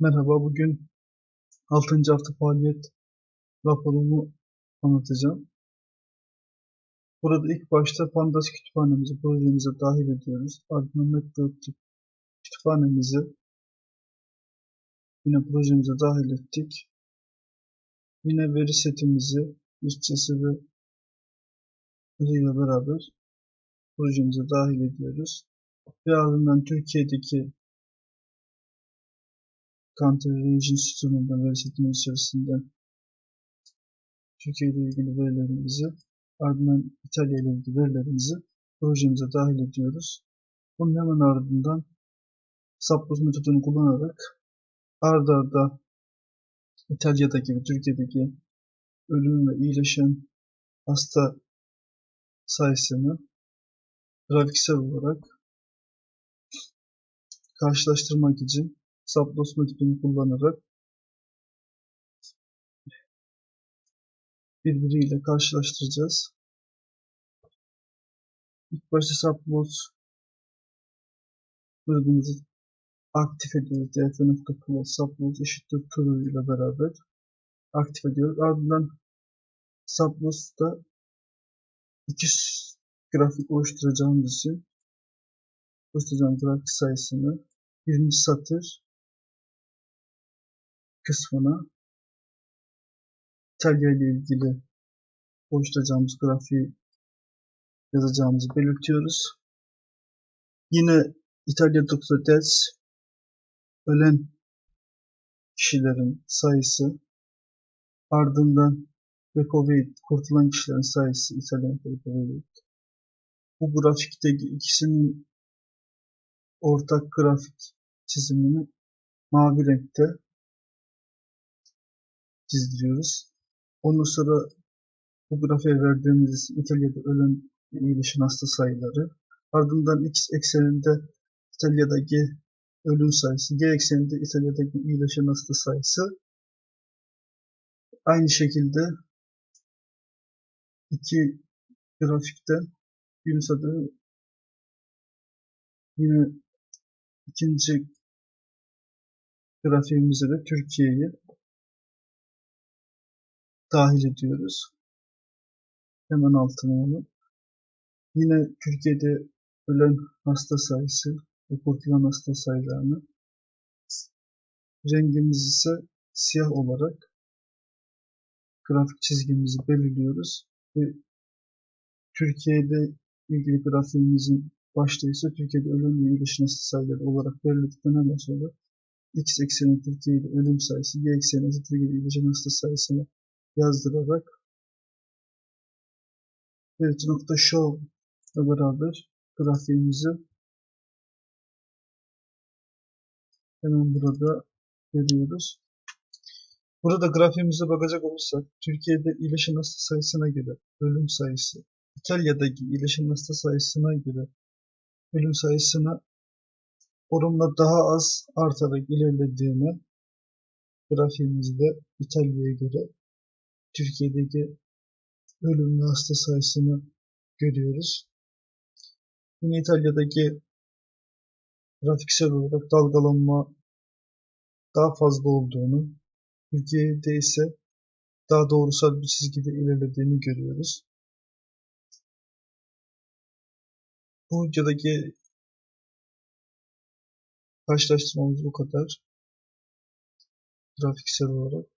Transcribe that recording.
Merhaba, bugün 6. hafta faaliyet raporumu anlatacağım. Burada ilk başta Pandas kütüphanemizi projemize dahil ediyoruz. Ardından Matplotlib kütüphanemizi yine projemize dahil ettik. Yine veri setimizi listesi ve ile beraber projemize dahil ediyoruz. Ve ardından Türkiye'deki Country Region sütununda veri setimiz içerisinde Türkiye ile ilgili verilerimizi ardından İtalya ile ilgili verilerimizi projemize dahil ediyoruz. Bunun hemen ardından Subplus metodunu kullanarak ard arda İtalya'daki ve Türkiye'deki ölüm ve iyileşen hasta sayısını grafiksel olarak karşılaştırmak için Subloss metodunu kullanarak birbiriyle karşılaştıracağız. İlk başta Subloss metodumuzu aktif ediyoruz. df.plot subloss eşittir true ile beraber aktif ediyoruz. Ardından Subloss'ta iki grafik oluşturacağımız için oluşturacağım grafik sayısını birinci satır kısmına İtalya ile ilgili oluşturacağımız grafiği yazacağımızı belirtiyoruz. Yine İtalya'da deaths ölen kişilerin sayısı ardından recovery kurtulan kişilerin sayısı İtalyan recovery bu grafikteki ikisinin ortak grafik çizimini mavi renkte çizdiriyoruz. Ondan sonra bu grafiğe verdiğimiz İtalya'da ölen iyileşen hasta sayıları. Ardından x ekseninde İtalya'daki ölüm sayısı, y ekseninde İtalya'daki iyileşen hasta sayısı. Aynı şekilde iki grafikten Yunus adı yine ikinci grafiğimizde de Türkiye'yi dahil ediyoruz. Hemen altına onu. Yine Türkiye'de ölen hasta sayısı kurtulan hasta sayılarını rengimiz ise siyah olarak grafik çizgimizi belirliyoruz ve Türkiye'de ilgili grafiğimizin başta Türkiye'de ölüm ve hasta sayıları olarak belirledikten hemen sonra x ekseni Türkiye'de ölüm sayısı, y ekseni Türkiye'de iyileşen hasta sayısını yazdırarak evet nokta show ile beraber grafiğimizi hemen burada görüyoruz. Burada grafiğimize bakacak olursak Türkiye'de iyileşen hasta sayısına göre ölüm sayısı, İtalya'daki iyileşen hasta sayısına göre ölüm sayısına oranla daha az artarak ilerlediğini grafiğimizde İtalya'ya göre Türkiye'deki ölüm ve hasta sayısını görüyoruz. Yine İtalya'daki grafiksel olarak dalgalanma daha fazla olduğunu, Türkiye'de ise daha doğrusal bir çizgide ilerlediğini görüyoruz. Bu videodaki karşılaştırmamız bu kadar. Grafiksel olarak.